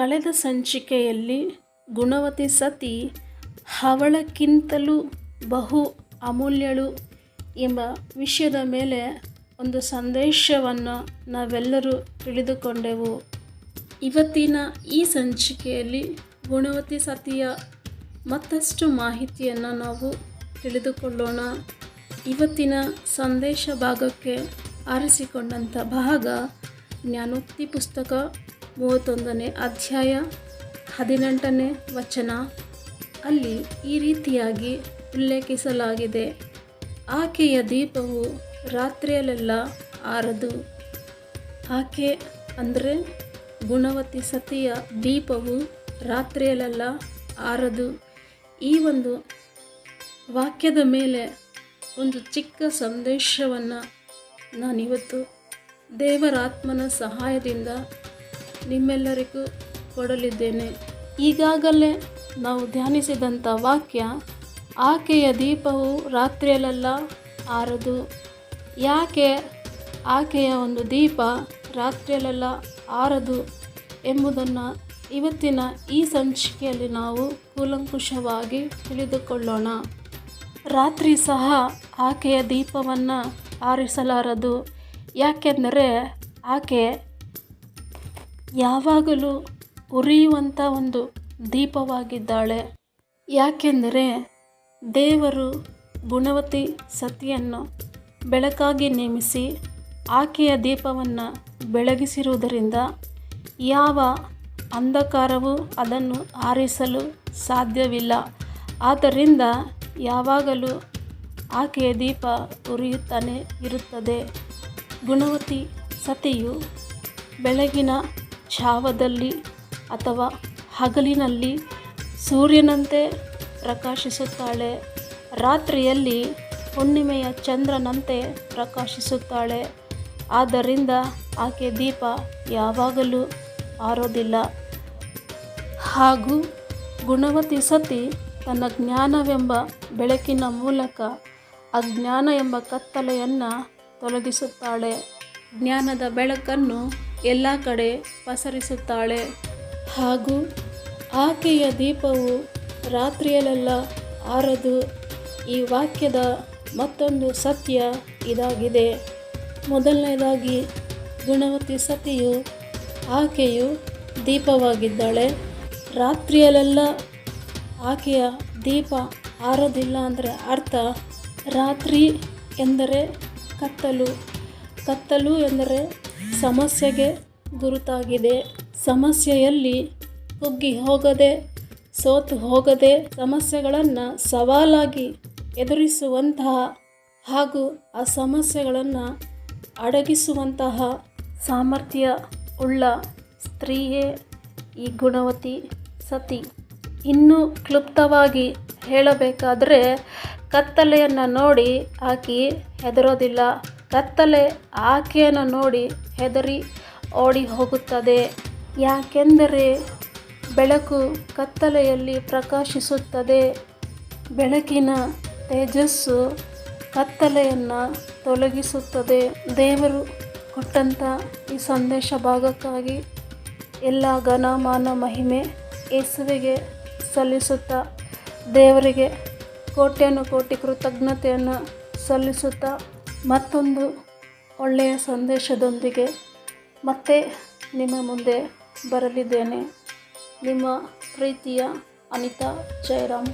ಕಳೆದ ಸಂಚಿಕೆಯಲ್ಲಿ ಗುಣವತಿ ಸತಿ ಅವಳಕ್ಕಿಂತಲೂ ಬಹು ಅಮೂಲ್ಯಳು ಎಂಬ ವಿಷಯದ ಮೇಲೆ ಒಂದು ಸಂದೇಶವನ್ನು ನಾವೆಲ್ಲರೂ ತಿಳಿದುಕೊಂಡೆವು. ಇವತ್ತಿನ ಈ ಸಂಚಿಕೆಯಲ್ಲಿ ಗುಣವತಿ ಸತಿಯ ಮತ್ತಷ್ಟು ಮಾಹಿತಿಯನ್ನು ನಾವು ತಿಳಿದುಕೊಳ್ಳೋಣ. ಇವತ್ತಿನ ಸಂದೇಶ ಭಾಗಕ್ಕೆ ಆರಿಸಿಕೊಂಡಂಥ ಭಾಗ ಜ್ಞಾನೋಕ್ತಿ ಪುಸ್ತಕ ಮೂವತ್ತೊಂದನೇ ಅಧ್ಯಾಯ ಹದಿನೆಂಟನೇ ವಚನ. ಅಲ್ಲಿ ಈ ರೀತಿಯಾಗಿ ಉಲ್ಲೇಖಿಸಲಾಗಿದೆ. ಆಕೆಯ ದೀಪವು ರಾತ್ರಿಯಲ್ಲೆಲ್ಲ ಆರದು. ಆಕೆ ಅಂದರೆ ಗುಣವತಿ ಸತಿಯ ದೀಪವು ರಾತ್ರಿಯಲ್ಲೆಲ್ಲ ಆರದು. ಈ ಒಂದು ವಾಕ್ಯದ ಮೇಲೆ ಒಂದು ಚಿಕ್ಕ ಸಂದೇಶವನ್ನು ನಾನಿವತ್ತು ದೇವರಾತ್ಮನ ಸಹಾಯದಿಂದ ನಿಮ್ಮೆಲ್ಲರಿಗೂ ಕೊಡಲಿದ್ದೇನೆ. ಈಗಾಗಲೇ ನಾವು ಧ್ಯಾನಿಸಿದಂಥ ವಾಕ್ಯ, ಆಕೆಯ ದೀಪವು ರಾತ್ರಿಯಲ್ಲೆಲ್ಲ ಆರದು. ಯಾಕೆ ಆಕೆಯ ಒಂದು ದೀಪ ರಾತ್ರಿಯಲ್ಲೆಲ್ಲ ಆರದು? ಎಂಬುದನ್ನು ಇವತ್ತಿನ ಈ ಸಂಚಿಕೆಯಲ್ಲಿ ನಾವು ಕೂಲಂಕುಷವಾಗಿ ತಿಳಿದುಕೊಳ್ಳೋಣ. ರಾತ್ರಿ ಸಹ ಆಕೆಯ ದೀಪವನ್ನು ಆರಿಸಲಾರದು. ಯಾಕೆಂದರೆ ಆಕೆ ಯಾವಾಗಲೂ ಉರಿಯುವಂಥ ಒಂದು ದೀಪವಾಗಿದ್ದಾಳೆ. ಯಾಕೆಂದರೆ ದೇವರು ಗುಣವತಿ ಸತಿಯನ್ನು ಬೆಳಕಾಗಿ ನೇಮಿಸಿ ಆಕೆಯ ದೀಪವನ್ನು ಬೆಳಗಿಸಿರುವುದರಿಂದ ಯಾವ ಅಂಧಕಾರವೂ ಅದನ್ನು ಆರಿಸಲು ಸಾಧ್ಯವಿಲ್ಲ. ಆದ್ದರಿಂದ ಯಾವಾಗಲೂ ಆಕೆಯ ದೀಪ ಉರಿಯುತ್ತಾನೆ ಇರುತ್ತದೆ. ಗುಣವತಿ ಸತಿಯು ಬೆಳಗಿನ ಛಾವದಲ್ಲಿ ಅಥವಾ ಹಗಲಿನಲ್ಲಿ ಸೂರ್ಯನಂತೆ ಪ್ರಕಾಶಿಸುತ್ತಾಳೆ, ರಾತ್ರಿಯಲ್ಲಿ ಹುಣ್ಣಿಮೆಯ ಚಂದ್ರನಂತೆ ಪ್ರಕಾಶಿಸುತ್ತಾಳೆ. ಆದ್ದರಿಂದ ಆಕೆ ದೀಪ ಯಾವಾಗಲೂ ಆರೋದಿಲ್ಲ. ಹಾಗೂ ಗುಣವತಿ ಸತಿ ತನ್ನ ಜ್ಞಾನವೆಂಬ ಬೆಳಕಿನ ಮೂಲಕ ಅಜ್ಞಾನ ಎಂಬ ಕತ್ತಲೆಯನ್ನು ತೊಲಗಿಸುತ್ತಾಳೆ. ಜ್ಞಾನದ ಬೆಳಕನ್ನು ಎಲ್ಲ ಕಡೆ ಪಸರಿಸುತ್ತಾಳೆ. ಹಾಗೂ ಆಕೆಯ ದೀಪವು ರಾತ್ರಿಯಲ್ಲೆಲ್ಲ ಆರದು. ಈ ವಾಕ್ಯದ ಮತ್ತೊಂದು ಸತ್ಯ ಇದಾಗಿದೆ. ಮೊದಲನೇದಾಗಿ, ಗುಣವತಿ ಸತಿಯು ಆಕೆಯು ದೀಪವಾಗಿದ್ದಾಳೆ. ರಾತ್ರಿಯಲ್ಲೆಲ್ಲ ಆಕೆಯ ದೀಪ ಆರೋದಿಲ್ಲ ಅಂದರೆ ಅರ್ಥ, ರಾತ್ರಿ ಎಂದರೆ ಕತ್ತಲು. ಕತ್ತಲು ಎಂದರೆ ಸಮಸ್ಯೆಗೆ ಗುರುತಾಗಿದೆ. ಸಮಸ್ಯೆಯಲ್ಲಿ ಕುಗ್ಗಿ ಹೋಗದೆ, ಸೋತು ಹೋಗದೆ ಸಮಸ್ಯೆಗಳನ್ನು ಸವಾಲಾಗಿ ಎದುರಿಸುವಂತಹ ಹಾಗೂ ಆ ಸಮಸ್ಯೆಗಳನ್ನು ಅಡಗಿಸುವಂತಹ ಸಾಮರ್ಥ್ಯ ಉಳ್ಳ ಸ್ತ್ರೀಯೇ ಈ ಗುಣವತಿ ಸತಿ. ಇನ್ನೂ ಕ್ಲುಪ್ತವಾಗಿ ಹೇಳಬೇಕಾದರೆ ಕತ್ತಲೆಯನ್ನು ನೋಡಿ ಆಕೆ ಹೆದರೋದಿಲ್ಲ. ಕತ್ತಲೆ ಆಕೆಯನ್ನು ನೋಡಿ ಹೆದರಿ ಓಡಿ ಹೋಗುತ್ತದೆ. ಯಾಕೆಂದರೆ ಬೆಳಕು ಕತ್ತಲೆಯಲ್ಲಿ ಪ್ರಕಾಶಿಸುತ್ತದೆ. ಬೆಳಕಿನ ತೇಜಸ್ಸು ಕತ್ತಲೆಯನ್ನು ತೊಲಗಿಸುತ್ತದೆ. ದೇವರು ಕೊಟ್ಟಂಥ ಈ ಸಂದೇಶ ಭಾಗಕ್ಕಾಗಿ ಎಲ್ಲ ಘನಮಾನ ಮಹಿಮೆ ಯೇಸುವಿಗೆ ಸಲ್ಲಿಸುತ್ತಾ, ದೇವರಿಗೆ ಕೋಟ್ಯಾನು ಕೋಟಿ ಕೃತಜ್ಞತೆಯನ್ನು ಸಲ್ಲಿಸುತ್ತಾ ಮತ್ತೊಂದು ಒಳ್ಳೆಯ ಸಂದೇಶದೊಂದಿಗೆ ಮತ್ತೆ ನಿಮ್ಮ ಮುಂದೆ ಬರಲಿದ್ದೇನೆ. ನಿಮ್ಮ ಪ್ರೀತಿಯ ಅನಿತಾ ಜಯರಾಮ್.